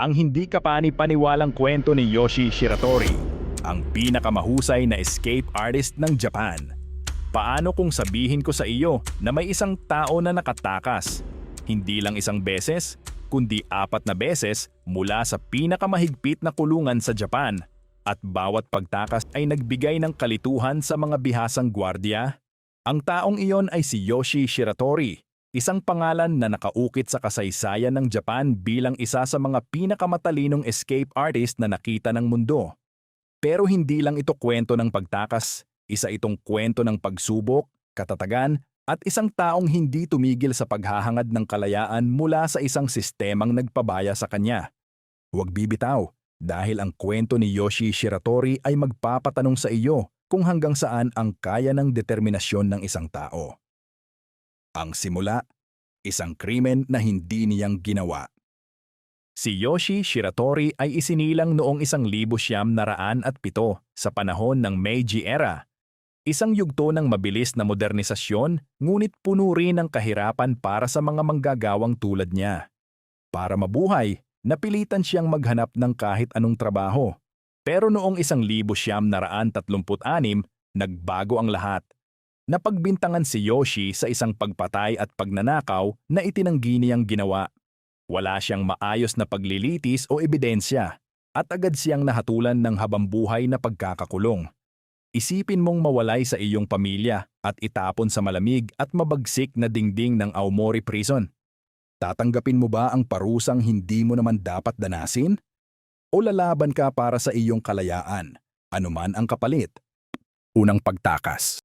ang hindi kapani-paniwalang kwento ni Yoshi Shiratori, ang pinakamahusay na escape artist ng Japan. Paano kung sabihin ko sa iyo na may isang tao na nakatakas? Hindi lang isang beses, kundi apat na beses mula sa pinakamahigpit na kulungan sa Japan at bawat pagtakas ay nagbigay ng kalituhan sa mga bihasang gwardya. Ang taong iyon ay si Yoshi Shiratori, isang pangalan na nakaukit sa kasaysayan ng Japan bilang isa sa mga pinakamatalinong escape artist na nakita ng mundo. Pero hindi lang ito kwento ng pagtakas, isa itong kwento ng pagsubok, katatagan, at isang taong hindi tumigil sa paghahangad ng kalayaan mula sa isang sistemang nagpabaya sa kanya. Huwag bibitaw, dahil ang kwento ni Yoshi Shiratori ay magpapatanong sa iyo kung hanggang saan ang kaya ng determinasyon ng isang tao. Ang simula, isang krimen na hindi niyang ginawa. Si Yoshi Shiratori ay isinilang noong isang libo siyam na raan at pito sa panahon ng Meiji era. Isang yugto ng mabilis na modernisasyon ngunit puno rin ng kahirapan para sa mga manggagawang tulad niya. Para mabuhay, napilitan siyang maghanap ng kahit anong trabaho. Pero noong isang libo siyam na raan tatlumput anim, nagbago ang lahat. Napagbintangan si Yoshi sa isang pagpatay at pagnanakaw na itinanggi niyang ginawa. Wala siyang maayos na paglilitis o ebidensya at agad siyang nahatulan ng habambuhay na pagkakakulong. Isipin mong mawalay sa iyong pamilya at itapon sa malamig at mabagsik na dingding ng Aomori Prison. Tatanggapin mo ba ang parusang hindi mo naman dapat danasin? O lalaban ka para sa iyong kalayaan, anuman ang kapalit? Unang pagtakas.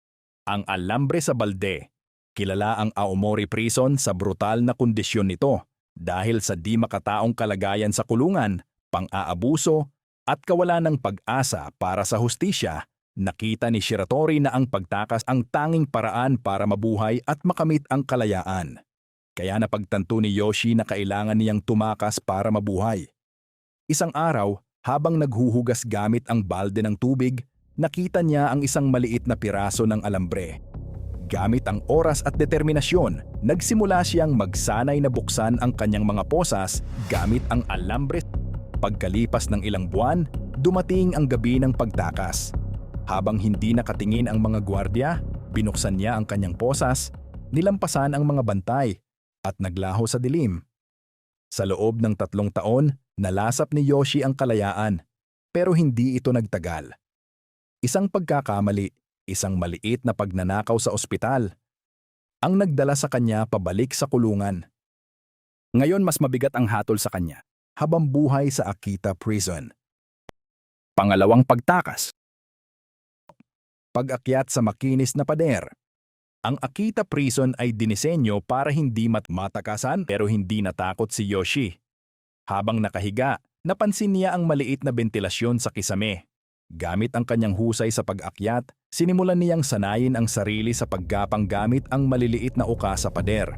Ang alambre sa balde. Kilala ang Aomori Prison sa brutal na kondisyon nito dahil sa di makataong kalagayan sa kulungan, pang-aabuso, at kawalan ng pag-asa para sa hustisya, nakita ni Shiratori na ang pagtakas ang tanging paraan para mabuhay at makamit ang kalayaan. Kaya napagtanto ni Yoshi na kailangan niyang tumakas para mabuhay. Isang araw, habang naghuhugas gamit ang balde ng tubig, nakita niya ang isang maliit na piraso ng alambre. Gamit ang oras at determinasyon, nagsimula siyang magsanay na buksan ang kanyang mga posas gamit ang alambre. Pagkalipas ng ilang buwan, dumating ang gabi ng pagtakas. Habang hindi nakatingin ang mga gwardya, binuksan niya ang kanyang posas, nilampasan ang mga bantay, at naglaho sa dilim. Sa loob ng tatlong taon, nalasap ni Yoshi ang kalayaan, pero hindi ito nagtagal. Isang pagkakamali, isang maliit na pagnanakaw sa ospital, ang nagdala sa kanya pabalik sa kulungan. Ngayon mas mabigat ang hatol sa kanya, habang buhay sa Akita Prison. Pangalawang pagtakas. Pag-akyat sa makinis na pader. Ang Akita Prison ay dinisenyo para hindi matmatakasan pero hindi natakot si Yoshi. Habang nakahiga, napansin niya ang maliit na bentilasyon sa kisame. Gamit ang kanyang husay sa pag-akyat, sinimulan niyang sanayin ang sarili sa paggapang gamit ang maliliit na uka sa pader.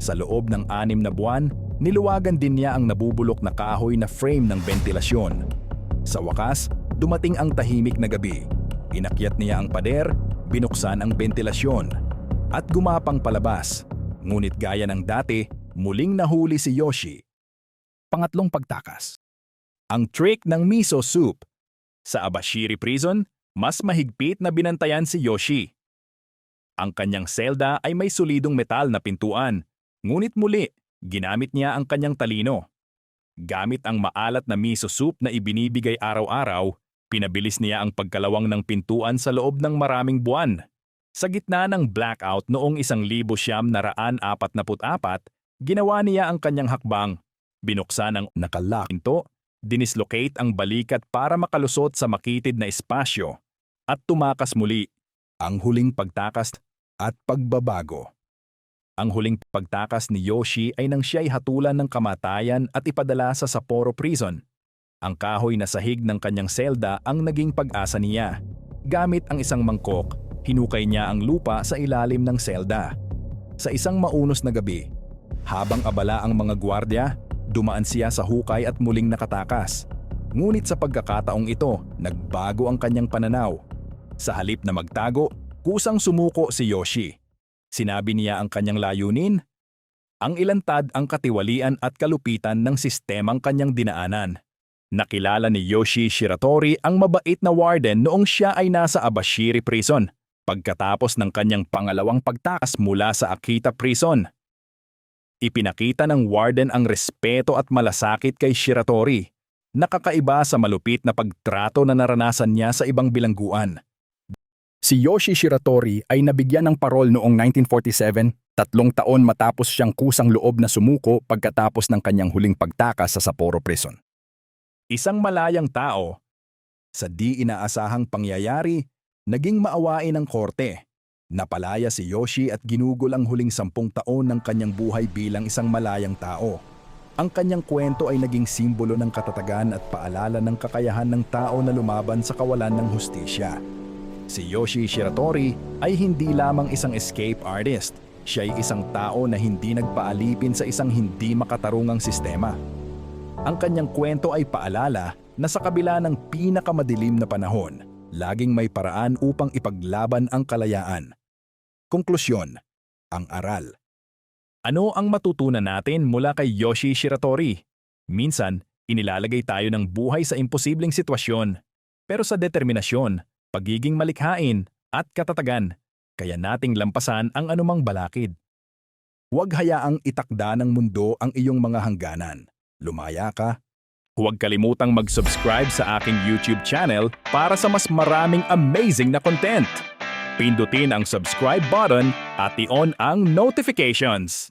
Sa loob ng anim na buwan, niluwagan din niya ang nabubulok na kahoy na frame ng bentilasyon. Sa wakas, dumating ang tahimik na gabi. Inakyat niya ang pader, binuksan ang bentilasyon, at gumapang palabas. Ngunit gaya ng dati, muling nahuli si Yoshi. Pangatlong pagtakas. Ang trick ng miso soup. Sa Abashiri Prison, mas mahigpit na binantayan si Yoshi. Ang kanyang selda ay may solidong metal na pintuan, ngunit muli, ginamit niya ang kanyang talino. Gamit ang maalat na miso soup na ibinibigay araw-araw, pinabilis niya ang pagkalawang ng pintuan sa loob ng maraming buwan. Sa gitna ng blackout noong isang libo siyam na raan apat na apat, ginawa niya ang kanyang hakbang. Binuksan ang pinto, dinislocate ang balikat para makalusot sa makitid na espasyo, at tumakas muli ang huling pagtakas at pagbabago. Ang huling pagtakas ni Yoshi ay nang siya'y hatulan ng kamatayan at ipadala sa Sapporo Prison. Ang kahoy na sahig ng kanyang selda ang naging pag-asa niya. Gamit ang isang mangkok, hinukay niya ang lupa sa ilalim ng selda. Sa isang maunos na gabi, habang abala ang mga gwardya, dumaan siya sa hukay at muling nakatakas. Ngunit sa pagkakataong ito, nagbago ang kanyang pananaw. Sa halip na magtago, kusang sumuko si Yoshi. Sinabi niya ang kanyang layunin, ang ilantad ang katiwalian at kalupitan ng sistemang kanyang dinaanan. Nakilala ni Yoshi Shiratori ang mabait na warden noong siya ay nasa Abashiri Prison pagkatapos ng kanyang pangalawang pagtakas mula sa Akita Prison. Ipinakita ng warden ang respeto at malasakit kay Shiratori, nakakaiba sa malupit na pagtrato na naranasan niya sa ibang bilangguan. Si Yoshi Shiratori ay nabigyan ng parol noong 1947, tatlong taon matapos siyang kusang loob na sumuko pagkatapos ng kanyang huling pagtakas sa Sapporo Prison. Isang malayang tao, sa di inaasahang pangyayari, naging maawain ng korte. Napalaya si Yoshi at ginugol ang huling sampung taon ng kanyang buhay bilang isang malayang tao. Ang kanyang kwento ay naging simbolo ng katatagan at paalala ng kakayahan ng tao na lumaban sa kawalan ng hustisya. Si Yoshi Shiratori ay hindi lamang isang escape artist. Siya ay isang tao na hindi nagpaalipin sa isang hindi makatarungang sistema. Ang kanyang kwento ay paalala na sa kabila ng pinakamadilim na panahon, laging may paraan upang ipaglaban ang kalayaan. Konklusyon, ang aral. Ano ang matutunan natin mula kay Yoshi Shiratori? Minsan, inilalagay tayo ng buhay sa imposibleng sitwasyon. Pero sa determinasyon, pagiging malikhain at katatagan, kaya nating lampasan ang anumang balakid. Huwag hayaang itakda ng mundo ang iyong mga hangganan. Lumaya ka. Huwag kalimutang mag-subscribe sa aking YouTube channel para sa mas maraming amazing na content. Pindutin ang subscribe button at i-on ang notifications.